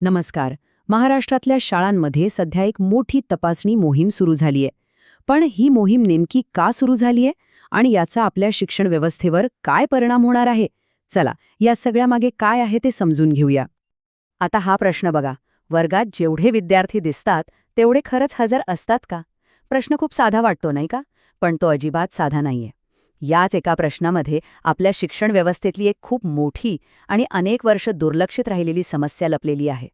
नमस्कार. महाराष्ट्रातल्या शाळांमध्ये सध्या एक मोठी तपासणी मोहीम सुरू झालीय. पण ही मोहीम नेमकी का सुरू झालीय आणि याचा आपल्या शिक्षण व्यवस्थेवर काय परिणाम होणार आहे? चला या सगळ्यामागे काय आहे ते समजून घेऊया. आता हा प्रश्न बघा. वर्गात जेवढे विद्यार्थी दिसतात तेवढे खरंच हजर असतात का? प्रश्न खूप साधा वाटतो नाही का? पण तो अजिबात साधा नाहीये. याच एका प्रश्नामध्ये आपल्या शिक्षण व्यवस्थेतली एक खूप मोठी आणि अनेक वर्ष दुर्लक्षित राहिलेली समस्या लपलेली आहे.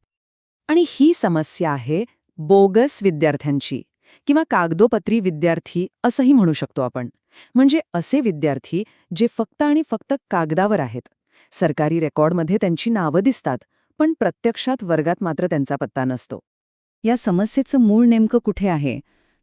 आणि ही समस्या आहे बोगस विद्यार्थ्यांची किंवा कागदोपत्री विद्यार्थी असंही म्हणू शकतो आपण. म्हणजे असे विद्यार्थी जे फक्त आणि फक्त कागदावर आहेत. सरकारी रेकॉर्डमध्ये त्यांची नावं दिसतात पण प्रत्यक्षात वर्गात मात्र त्यांचा पत्ता नसतो. या समस्येचं मूळ नेमकं कुठे आहे?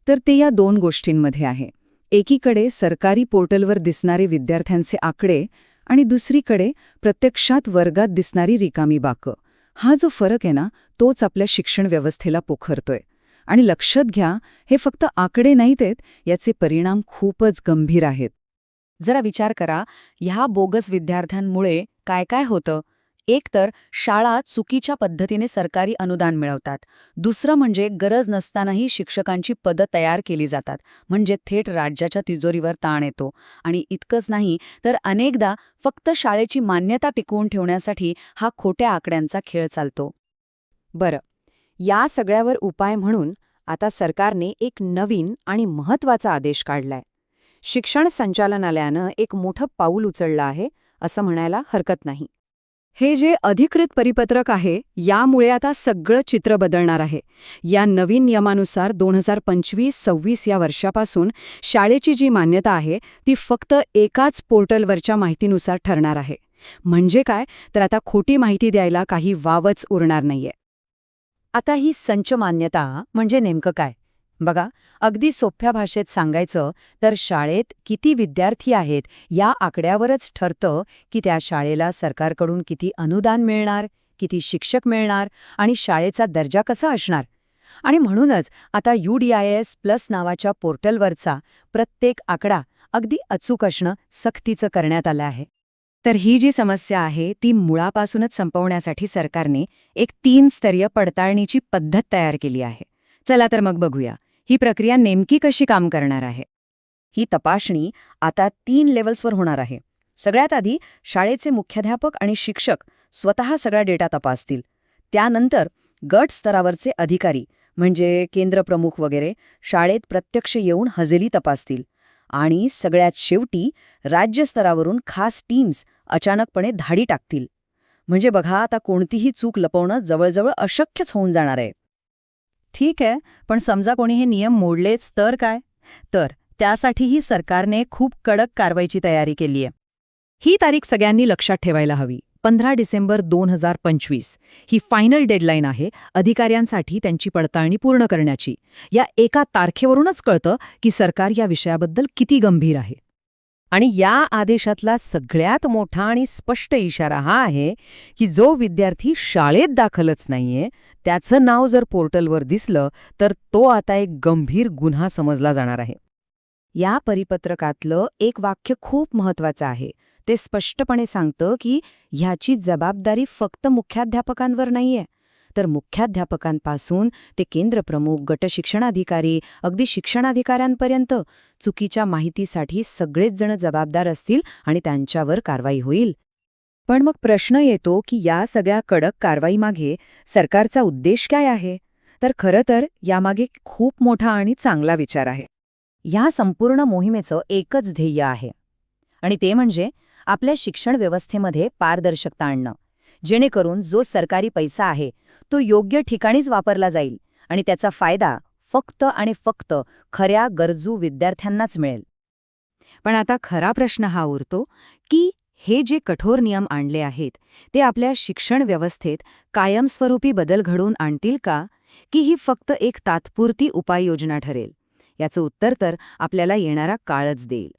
तर ते या दोन गोष्टींमध्ये आहे. एकीकडे सरकारी पोर्टलवर दिसणारे विद्यार्थ्यांचे आकडे आणि दुसरीकडे प्रत्यक्षात वर्गात दिसणारी रिकामी बाकं. हा जो फरक आहे ना तोच आपल्या शिक्षण व्यवस्थेला पोखरतोय. आणि लक्षात घ्या हे फक्त आकडे नाहीत आहेत याचे परिणाम खूपच गंभीर आहेत. जरा विचार करा ह्या बोगस विद्यार्थ्यांमुळे काय काय होतं? एकतर शाळा चुकीच्या पद्धतीने सरकारी अनुदान मिळवतात. दुसरं म्हणजे गरज नसतानाही शिक्षकांची पदं तयार केली जातात. म्हणजे थेट राज्याच्या तिजोरीवर ताण येतो. आणि इतकंच नाही तर अनेकदा फक्त शाळेची मान्यता टिकवून ठेवण्यासाठी हा खोट्या आकड्यांचा खेळ चालतो. बरं या सगळ्यावर उपाय म्हणून आता सरकारने एक नवीन आणि महत्त्वाचा आदेश काढलाय. शिक्षण संचालनालयानं एक मोठं पाऊल उचललं आहे असं म्हणायला हरकत नाही. हे जे अधिकृत परिपत्रक आहे यामुळे आता सगळं चित्र बदलणार आहे. या नवीन नियमानुसार दोन हजार पंचवीस सव्वीस या वर्षापासून शाळेची जी मान्यता आहे ती फक्त एकाच पोर्टलवरच्या माहितीनुसार ठरणार आहे. म्हणजे काय? तर आता खोटी माहिती द्यायला काही वावच उरणार नाहीये. आता ही संच मान्यता म्हणजे नेमकं काय? बघा अगदी सोप्या भाषेत सांगायचं तर शाळेत किती विद्यार्थी आहेत या आकड्यावरच ठरतं की त्या शाळेला सरकारकडून किती अनुदान मिळणार किती शिक्षक मिळणार आणि शाळेचा दर्जा कसा असणार. आणि म्हणूनच आता U D I S plus नावाच्या पोर्टलवरचा प्रत्येक आकडा अगदी अचूक असणं सक्तीचं करण्यात आलं आहे. तर ही जी समस्या आहे ती मुळापासूनच संपवण्यासाठी सरकारने एक तीन स्तरीय पडताळणीची पद्धत तयार केली आहे. चला तर मग बघूया. ही प्रक्रिया नेमकी कशी काम करणार आहे? ही तपासणी आता तीन लेवल्सवर होणार आहे. सगळ्यात आधी शाळेचे मुख्याध्यापक आणि शिक्षक स्वतः सगळा डेटा तपासतील. त्यानंतर गट स्तरावरचे अधिकारी म्हणजे केंद्रप्रमुख वगैरे शाळेत प्रत्यक्ष येऊन हजेली तपासतील. आणि सगळ्यात शेवटी राज्यस्तरावरून खास टीम्स अचानकपणे धाडी टाकतील. म्हणजे बघा आता कोणतीही चूक लपवणं जवळजवळ अशक्यच होऊन जाणार आहे. ठीक आहे पण समजा कोणी हे नियम मोडलेच तर काय? तर त्यासाठीही सरकारने खूप कडक कारवाईची तयारी केली आहे ही तारीख सगळ्यांनी लक्षात ठेवायला हवी. पंधरा डिसेंबर दोन हजार पंचवीस. ही फायनल डेडलाईन आहे अधिकाऱ्यांसाठी त्यांची पडताळणी पूर्ण करण्याची. या एका तारखेवरूनच कळतं की सरकार या विषयाबद्दल किती गंभीर आहे. आणि या आदेशातला सगळ्यात मोठा आणि स्पष्ट इशारा हा आहे की जो विद्यार्थी शाळेत दाखलच नाहीये त्याचं नाव जर पोर्टलवर दिसलं तर तो आता एक गंभीर गुन्हा समजला जाणार आहे. या परिपत्रकातलं एक वाक्य खूप महत्वाचं आहे. ते स्पष्टपणे सांगतं की ह्याची जबाबदारी फक्त मुख्याध्यापकांवर नाहीये. तर मुख्याध्यापकांपासून ते केंद्रप्रमुख गटशिक्षणाधिकारी अगदी शिक्षणाधिकाऱ्यांपर्यंत चुकीच्या माहितीसाठी सगळेच जण जबाबदार असतील आणि त्यांच्यावर कारवाई होईल. पण मग प्रश्न येतो की या सगळ्या कडक कारवाईमागे सरकारचा उद्देश काय आहे? तर खरं तर यामागे खूप मोठा आणि चांगला विचार आहे. या संपूर्ण मोहिमेचं एकच ध्येय आहे. आणि ते म्हणजे आपल्या शिक्षण व्यवस्थेमध्ये पारदर्शकता आणणं. जेणेकरून जो सरकारी पैसा आहे तो योग्य ठिकाणीच वापरला जाईल आणि त्याचा फायदा फक्त आणि फक्त खऱ्या गरजू विद्यार्थ्यांनाच मिळेल. पण आता खरा प्रश्न हा उरतो की हे जे कठोर नियम आणले आहेत ते आपल्या शिक्षण व्यवस्थेत कायमस्वरूपी बदल घडवून आणतील का की ही फक्त एक तात्पुरती उपाययोजना ठरेल? याचं उत्तर तर आपल्याला येणारा काळच देईल.